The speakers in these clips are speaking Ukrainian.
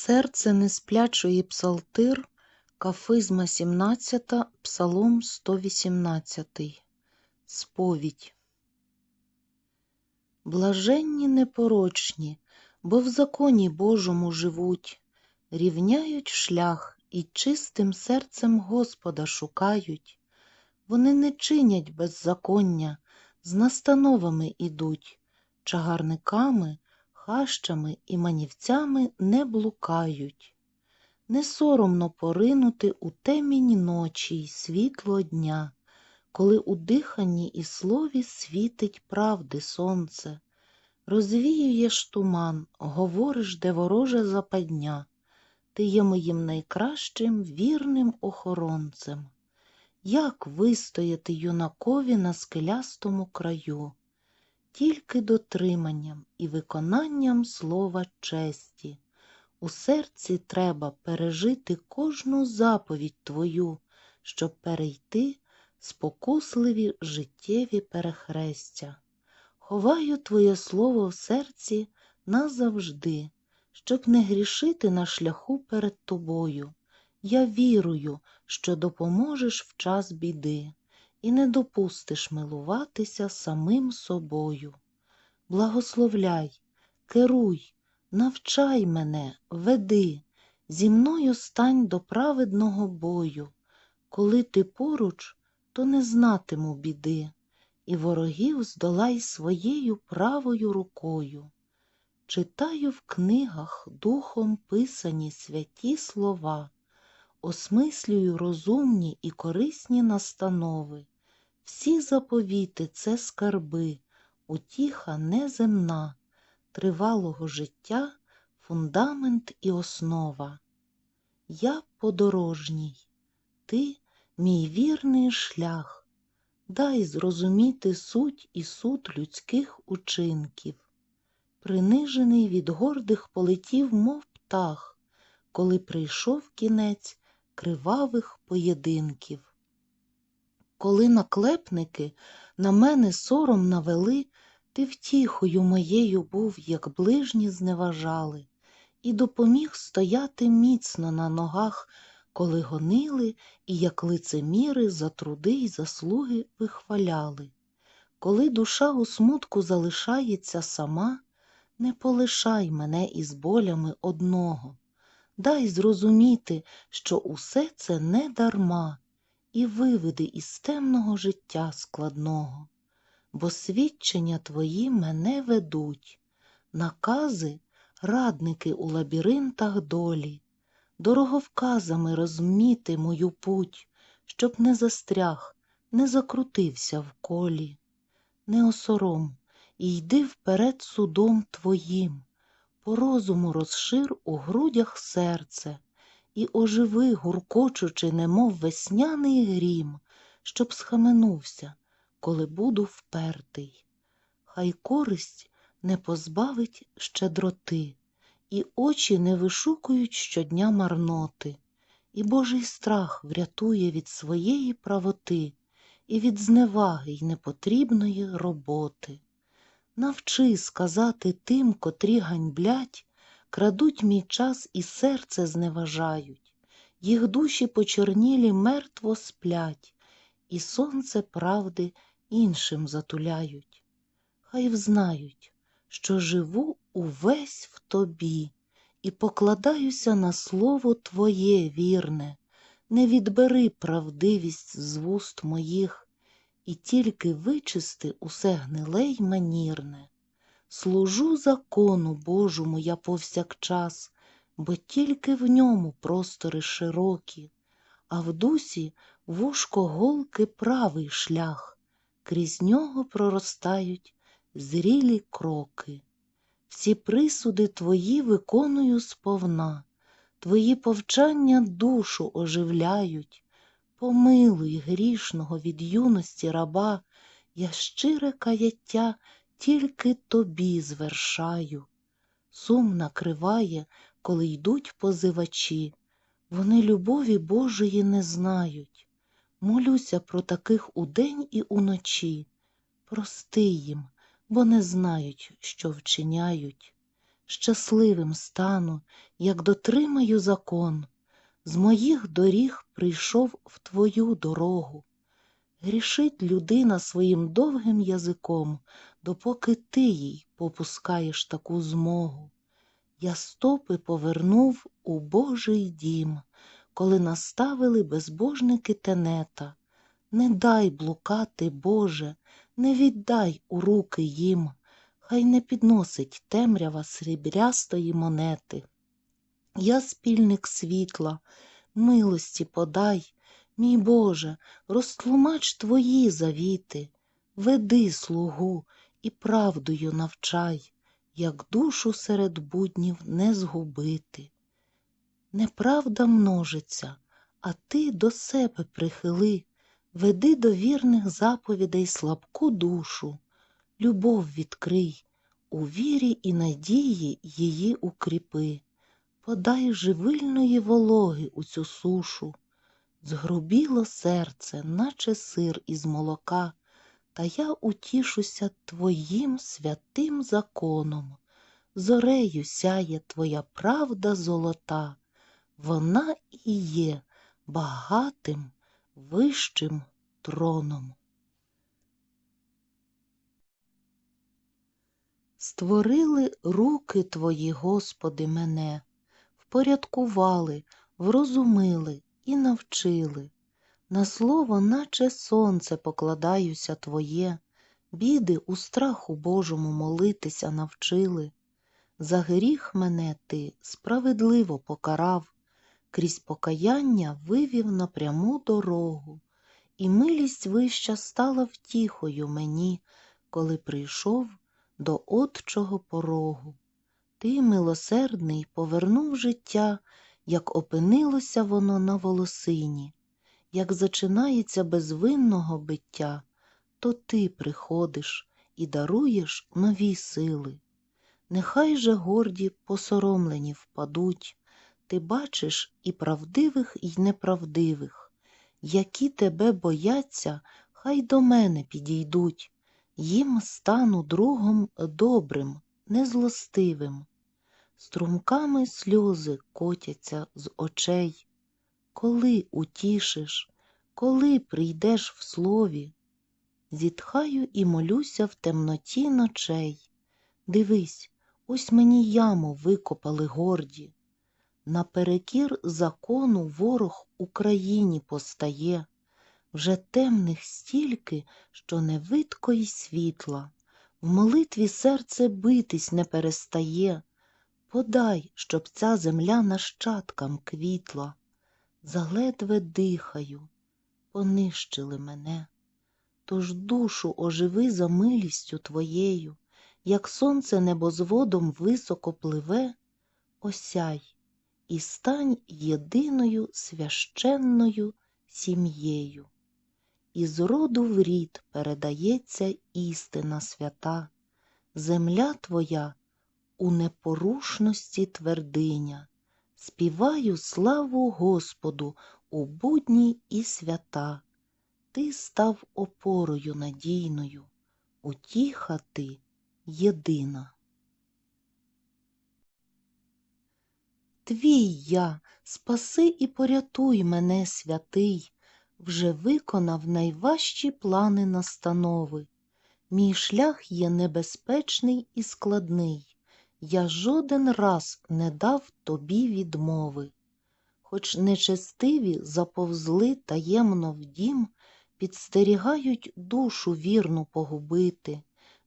Серце несплячої псалтир, кафизма 17, псалом 118. Сповідь. Блаженні непорочні, бо в законі Божому живуть, рівняють шлях і чистим серцем Господа шукають. Вони не чинять беззаконня, з настановами ідуть, чагарниками, хащами і манівцями не блукають. Не соромно поринути у темінь ночі й світло дня, коли у диханні і слові світить правди сонце. Розвіюєш туман, говориш, де вороже западня. Ти є моїм найкращим вірним охоронцем. Як вистояти юнакові на скелястому краю? Тільки дотриманням і виконанням слова честі. У серці треба пережити кожну заповідь твою, щоб перейти спокусливі життєві перехрестя. Ховаю твоє слово в серці назавжди, щоб не грішити на шляху перед тобою. Я вірую, що допоможеш в час біди і не допустиш милуватися самим собою. Благословляй, керуй, навчай мене, веди, зі мною стань до праведного бою. Коли ти поруч, то не знатиму біди, і ворогів здолай своєю правою рукою. Читаю в книгах духом писані святі слова, осмислюю розумні і корисні настанови. Всі заповіти це скарби, утіха неземна, тривалого життя, фундамент і основа. Я подорожній, ти мій вірний шлях, дай зрозуміти суть і суд людських учинків. Принижений від гордих полетів, мов птах, коли прийшов кінець кривавих поєдинків. Коли наклепники на мене сором навели, ти втіхою моєю був, як ближні зневажали, і допоміг стояти міцно на ногах, коли гонили і, як лицеміри, за труди й заслуги вихваляли. Коли душа у смутку залишається сама, не полишай мене із болями одного. Дай зрозуміти, що усе це не дарма, і виведи із темного життя складного, бо свідчення твої мене ведуть, накази радники у лабіринтах долі, дороговказами розміти мою путь, щоб не застряг, не закрутився в колі. Не осором і йди вперед судом твоїм, по розуму розшир у грудях серце і оживи, гуркочучи, немов весняний грім, щоб схаменувся, коли буду впертий. Хай користь не позбавить щедроти, і очі не вишукують щодня марноти, і Божий страх врятує від своєї правоти і від зневаги й непотрібної роботи. Навчи сказати тим, котрі ганьблять, крадуть мій час і серце зневажають, їх душі почорнілі мертво сплять, і сонце правди іншим затуляють. Хай взнають, що живу увесь в тобі і покладаюся на слово Твоє вірне, не відбери правдивість з вуст моїх, і тільки вичисти усе гниле й манірне. Служу закону Божому я повсякчас, бо тільки в ньому простори широкі, а в дусі вушко голки правий шлях, крізь нього проростають зрілі кроки. Всі присуди твої виконую сповна, твої повчання душу оживляють. Помилуй грішного від юності раба, я щире каяття тільки тобі звершаю. Сум накриває, коли йдуть позивачі, вони любові Божої не знають. Молюся про таких удень і уночі. Прости їм, бо не знають, що вчиняють. щасливим стану, як дотримаю закон, з моїх доріг прийшов в твою дорогу. Грішить людина своїм довгим язиком, допоки ти їй попускаєш таку змогу. Я стопи повернув у Божий дім, коли наставили безбожники тенета. Не дай блукати, Боже, не віддай у руки їм, хай не підносить темрява срібрястої монети. Я спільник світла, милості подай, мій Боже, розтлумач твої завіти, веди слугу і правдою навчай, як душу серед буднів не згубити. Неправда множиться, а ти до себе прихили, веди до вірних заповідей слабку душу, любов відкрий, у вірі і надії її укріпи, подай живильної вологи у цю сушу. Згрубіло серце, наче сир із молока, та я утішуся твоїм святим законом. Зорею сяє твоя правда золота, вона і є багатим вищим троном. Створили руки твої, Господи, мене, впорядкували, врозумили і навчили. На слово, наче сонце покладаюся Твоє, біди у страху Божому молитися навчили. За гріх мене ти справедливо покарав, крізь покаяння вивів на пряму дорогу, і милість вища стала втіхою мені, коли прийшов до отчого порогу. Ти, милосердний, повернув життя, як опинилося воно на волосині, як зачинається безвинного биття, то ти приходиш і даруєш нові сили. Нехай же горді посоромлені впадуть, ти бачиш і правдивих, і неправдивих, які тебе бояться, хай до мене підійдуть, їм стану другом добрим, незлостивим. Струмками сльози котяться з очей. Коли утішиш, коли прийдеш в слові, зітхаю і молюся в темноті ночей. Дивись, ось мені яму викопали горді. Наперекір закону ворог Україні постає, вже темних стільки, що не видко й світла. В молитві серце битись не перестає. Подай, щоб ця земля нащадкам квітла. Заледве дихаю, понищили мене. Тож душу оживи за милістю твоєю, як сонце небозводом високо пливе, осяй і стань єдиною священною сім'єю. Із роду в рід передається істина свята, земля твоя у непорушності твердиня, співаю славу Господу у будні і свята. Ти став опорою надійною, утіха ти єдина. Твій я, спаси і порятуй мене, святий, вже виконав найважчі плани настанови. Мій шлях є небезпечний і складний, я жоден раз не дав тобі відмови. Хоч нечестиві заповзли таємно в дім, підстерігають душу вірну погубити,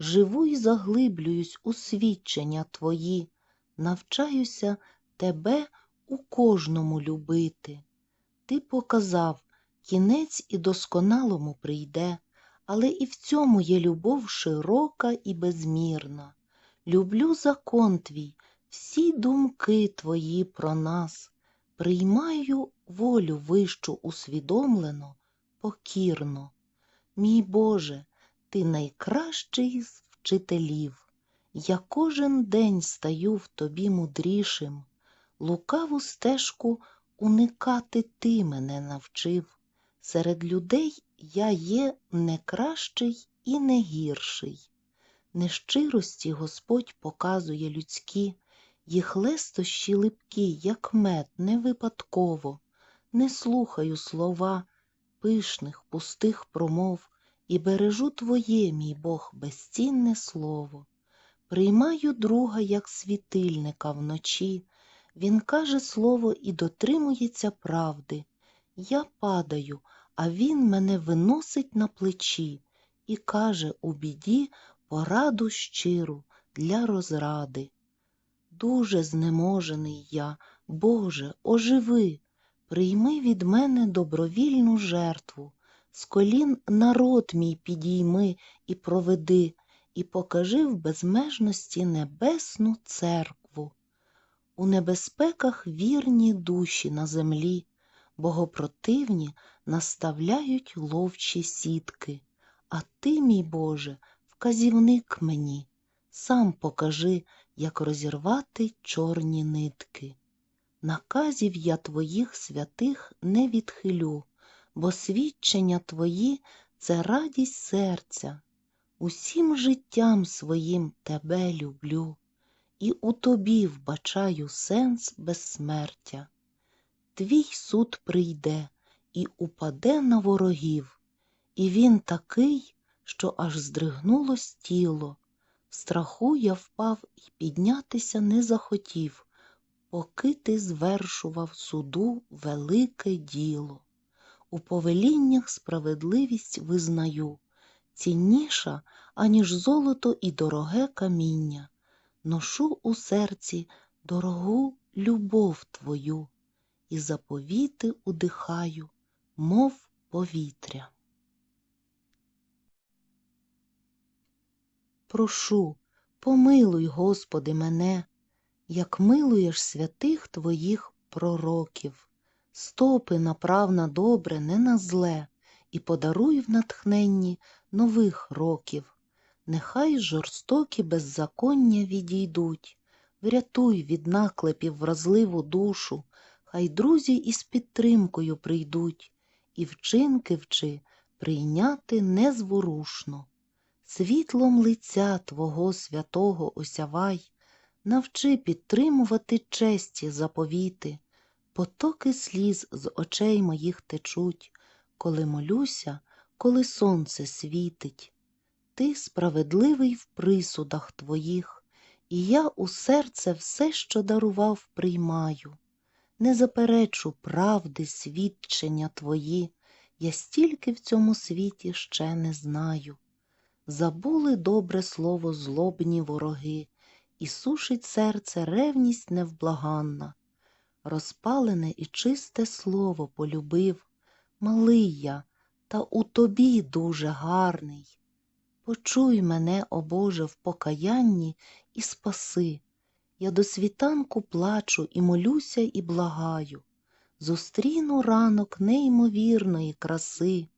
живу й заглиблююсь у свідчення твої, навчаюся тебе у кожному любити. Ти показав, кінець і досконалому прийде, але і в цьому є любов широка і безмірна. Люблю закон твій, всі думки твої про нас, приймаю волю вищу усвідомлено, покірно. Мій Боже, ти найкращий з вчителів. Я кожен день стаю в тобі мудрішим, лукаву стежку уникати ти мене навчив. Серед людей я є не кращий і не гірший. Нещирості Господь показує людські, Їх лестощі липкі, як мед, не випадково. Не слухаю слова пишних, пустих промов і бережу твоє, мій Бог, безцінне слово. Приймаю друга, як світильника вночі. Він каже слово і дотримується правди. Я падаю, а він мене виносить на плечі і каже у біді пораду щиру для розради. Дуже знеможений я, Боже, оживи, прийми від мене добровільну жертву, з колін народ мій підійми і проведи, і покажи в безмежності небесну церкву. У небезпеках вірні душі на землі, богопротивні наставляють ловчі сітки. А ти, мій Боже, вказівник мені, сам покажи, як розірвати чорні нитки. Наказів я твоїх святих не відхилю, бо свідчення твої це радість серця. Усім життям своїм тебе люблю, і у тобі вбачаю сенс безсмертя. Твій суд прийде і упаде на ворогів, і він такий, що аж здригнулось тіло. В страху я впав і піднятися не захотів, поки ти звершував суду велике діло. У повеліннях справедливість визнаю, цінніша, аніж золото і дороге каміння. Ношу у серці дорогу любов твою, і заповіти удихаю, мов повітря. Прошу, помилуй, Господи, мене, як милуєш святих Твоїх пророків, стопи направ на добре, не на зле, і подаруй в натхненні нових років. Нехай жорстокі беззаконня відійдуть, врятуй від наклепів вразливу душу, хай друзі із підтримкою прийдуть, і вчинки вчи прийняти незворушно. Світлом лиця Твого святого осявай, навчи підтримувати честі заповіти, потоки сліз з очей моїх течуть, коли молюся, коли сонце світить. Ти справедливий в присудах твоїх, і я у серце все, що дарував, приймаю. Не заперечу правди, свідчення твої, я стільки в цьому світі ще не знаю. Забули добре слово злобні вороги, і сушить серце ревність невблаганна. Розпалене і чисте слово полюбив, малий я, та у тобі дуже гарний. Почуй мене, о Боже, в покаянні і спаси. Я до світанку плачу і молюся, і благаю. Зустріну ранок неймовірної краси.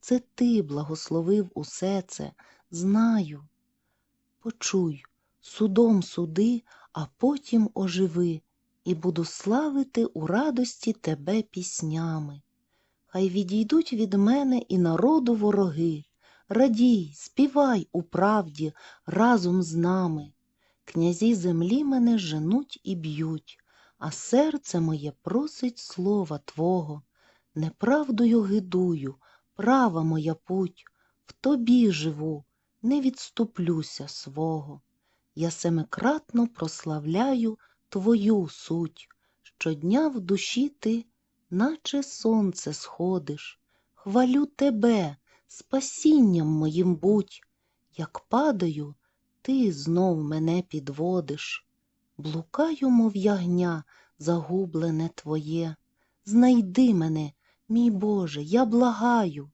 Це ти благословив усе це, знаю. Почуй, судом суди, а потім оживи, і буду славити у радості тебе піснями. Хай відійдуть від мене і народу вороги. Радій, співай у правді разом з нами. Князі землі мене женуть і б'ють, а серце моє просить слова Твого. Неправдою гидую, права моя путь, в тобі живу, не відступлюся свого. Я семикратно прославляю Твою суть. Щодня в душі ти, наче сонце сходиш, хвалю тебе, спасінням моїм будь, як падаю, ти знов мене підводиш. Блукаю, мов ягня, загублене твоє. Знайди мене, мій Боже, я благаю,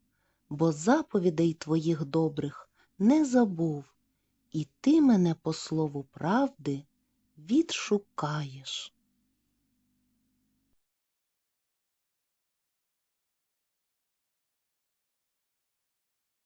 бо заповідей твоїх добрих не забув, і ти мене по слову правди відшукаєш.